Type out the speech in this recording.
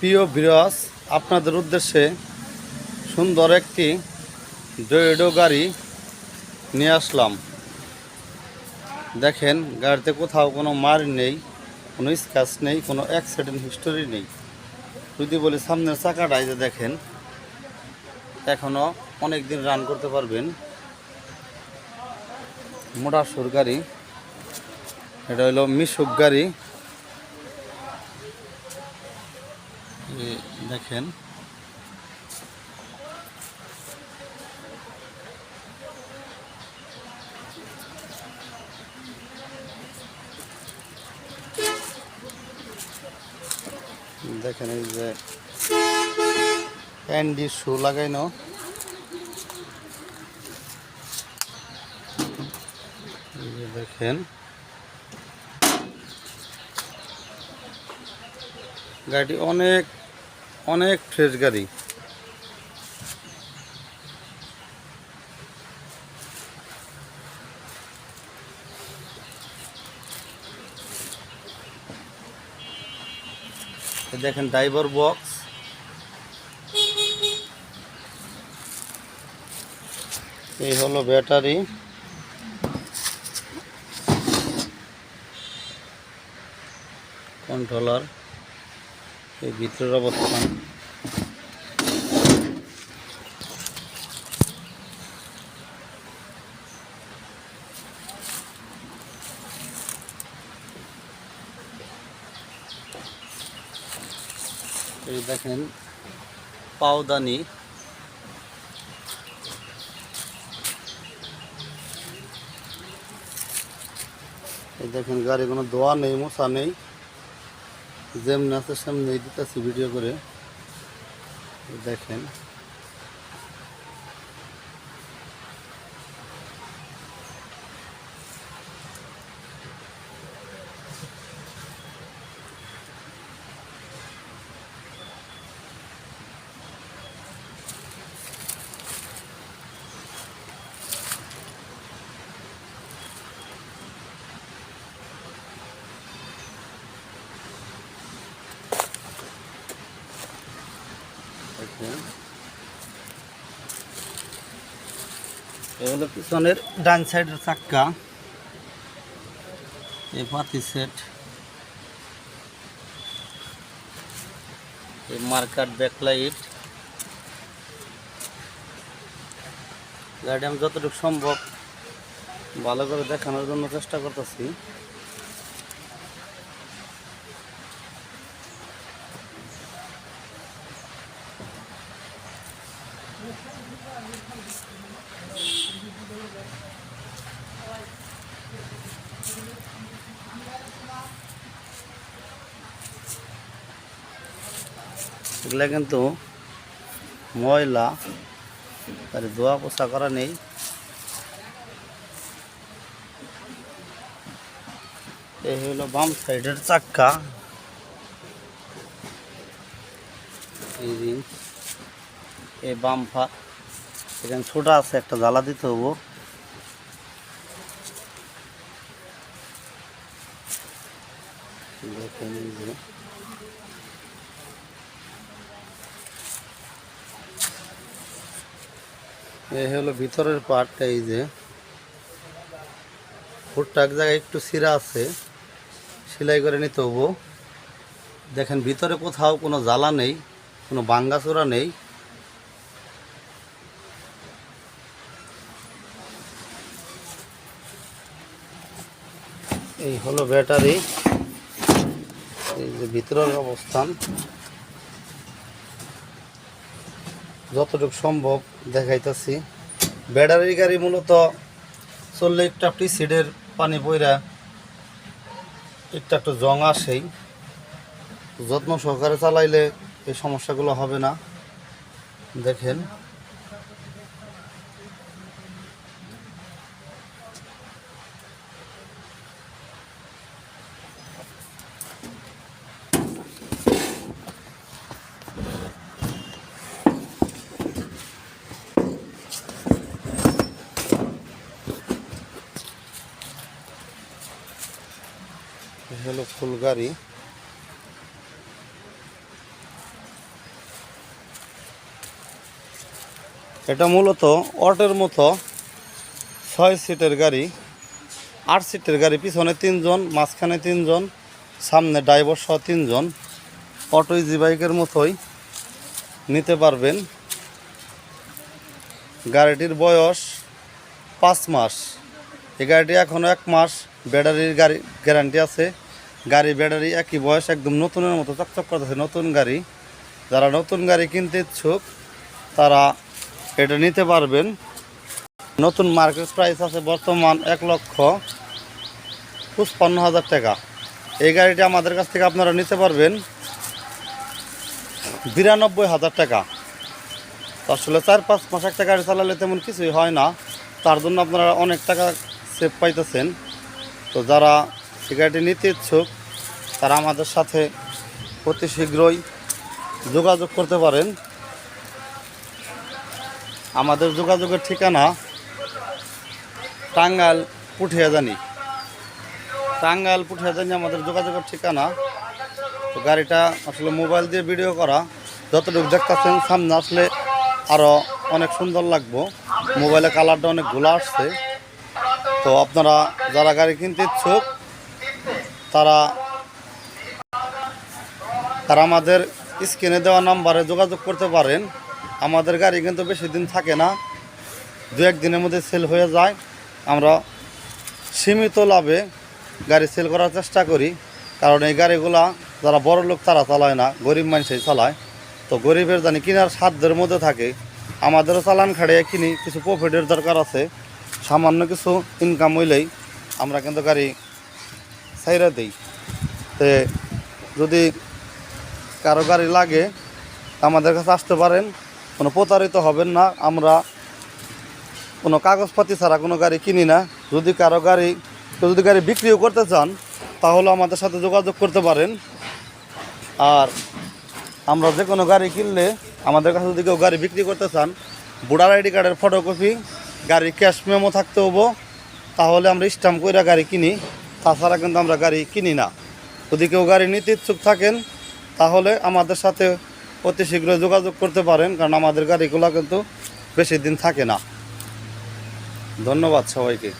প্রিয় বিরাস আপনাদের উদ্দেশ্যে সুন্দর একটি ডোয়েডো গাড়ি নিয়ে আসলাম। দেখেন, গাড়িতে কোথাও কোনো মার নেই, কোনো স্ক্র্যাচ নেই, কোনো অ্যাক্সিডেন্ট হিস্টোরি নেই। যদি বলি সামনের চাকাটা, এই যে দেখেন এখনও অনেক দিন রান করতে পারবেন। মোটা সুর গাড়ি, এটা হলো মিশুক গাড়ি এই দেখেন। দেখেন এই যে ক্যান্ডি শু লাগাইনো দেখেন। গাড়িটি অনেক অনেক ফ্রেশ গাড়ি। দেখেন ড্রাইভার বক্স এই হলো ব্যাটারি। কন্ট্রোলার এই ভিতরের অবস্থান। এই দেখেন পাওদানি। এই দেখেন গাড়ি কোনো দোয়া নেই মশা নেই। যেমনি আছে সেমনি দিতেছি ভিডিও করে দেখেন। এ হলো পিছনের ডান সাইডের চাক্কা। এই পাতি সেট এই মার্কার ব্যাকলাইট গাড়ি আমি যতটুকু সম্ভব ভালো করে দেখানোর জন্য চেষ্টা করতেছি। এগুলা কিন্তু ময়লা আর ধোয়া পোছা করা নেই। এই হলো বাম সাইডের চাক্কা। এই বাম ফা, এখানে ছোট আছে, একটা জ্বালা দিতে হব। দেখেন এই হলো ভিতরের পার্টটা এই যে। ফুটটা এক জায়গায় একটু সিরা আছে, সেলাই করে নিতে হব। দেখেন, ভিতরে কোথাও কোনো জ্বালা নেই, কোনো বাঙ্গাচোরা নেই। এই হলো ব্যাটারি। এই যে ভিতরের অবস্থান। যতটুকু সম্ভব। দেখাইতেছি। ব্যাটারি গাড়ি মূলত চললে একটু একটি সিডের পানি বইরা একটু একটু জং আসেই। যত্ন সহকারে চালাইলে এই সমস্যাগুলো হবে না। দেখেন। ফুলগাড়ি এটা মূলত অটের মতো ছয় সিটের গাড়ি, আট সিটের গাড়ি, পিছনে তিনজন, মাঝখানে তিনজন, সামনে ড্রাইভার সহ তিনজন। অটো ইজি বাইকের মতোই নিতে পারবেন। গাড়িটির বয়স পাঁচ মাস। এই গাড়িটি এখনও এক মাস ব্যাটারির গাড়ি গ্যারান্টি আছে। গাড়ি ব্যাটারি একই বয়স, একদম নতুনের মতো চকচক করতেছে নতুন গাড়ি। যারা নতুন গাড়ি কিনতে ইচ্ছুক, তারা এটা নিতে পারবেন। নতুন মার্কেট প্রাইস আছে বর্তমান এক লক্ষ পঁচপান্ন হাজার টাকা। এই গাড়িটি আমাদের কাছ থেকে আপনারা নিতে পারবেন। বিরানব্বই হাজার টাকা। আসলে চার পাঁচ মাস একটা গাড়ি চালালে তেমন কিছুই হয় না। তার জন্য আপনারা অনেক টাকা সেভ পাইতেছেন। তো যারা গাড়িটি নিতে ইচ্ছুক, তারা আমাদের সাথে অতি শীঘ্রই যোগাযোগ করতে পারেন। আমাদের যোগাযোগের ঠিকানা টাঙ্গাইল পুঠিয়াজানি। টাঙ্গাইল পুঠিয়াজানি আমাদের যোগাযোগের ঠিকানা। তো গাড়িটা আসলে মোবাইল দিয়ে ভিডিও করা। যতটুকু দেখতেছেন, সামনে আসলে আরও অনেক সুন্দর লাগবো। মোবাইলে কালারটা অনেক গোলা আসছে। তো আপনারা যারা গাড়ি কিনতে ইচ্ছুক তারা তারা আমাদের স্ক্রিনে দেওয়া নাম্বারে যোগাযোগ করতে পারেন। আমাদের গাড়ি কিন্তু বেশি দিন থাকে না। দু এক দিনের মধ্যে সেল হয়ে যায়। আমরা সীমিত লাভে গাড়ি সেল করার চেষ্টা করি। কারণ এই গাড়িগুলা যারা বড় লোক তারা চালায় না, গরিব মানুষই চালায়। তো গরিবের জানি কেনার সাধ্যের মধ্যে থাকে। আমাদেরও চালান খাড়িয়ে কিনি কিছু প্রফিটের দরকার আছে। সামান্য কিছু ইনকাম হইলেই আমরা কিন্তু গাড়ি সাইরা দিই। তে যদি কারও গাড়ি লাগে আমাদের কাছে আসতে পারেন। কোনো প্রতারিত হবেন না। আমরা কোনো কাগজপাতি ছাড়া কোনো গাড়ি কিনি না। যদি কারও গাড়ি, কেউ যদি গাড়ি বিক্রিও করতে চান, তাহলে আমাদের সাথে যোগাযোগ করতে পারেন। আর আমরা যে কোনো গাড়ি কিনলে, আমাদের কাছে যদি কেউ গাড়ি বিক্রি করতে চান, ভোটার আইডি কার্ডের ফটোকপি গাড়ি ক্যাশ মেমো থাকতে হব। তাহলে আমরা স্ট্যাম্প করে গাড়ি কিনি। তাছাড়া কিন্তু আমরা গাড়ি কিনি না। যদি কেউ গাড়ি নিতে ইচ্ছুক থাকেন, তাহলে আমাদের সাথে অতি শীঘ্র যোগাযোগ করতে পারেন, কারণ আমাদের গাড়িগুলো কিন্তু বেশি দিন থাকে না। ধন্যবাদ সবাইকে।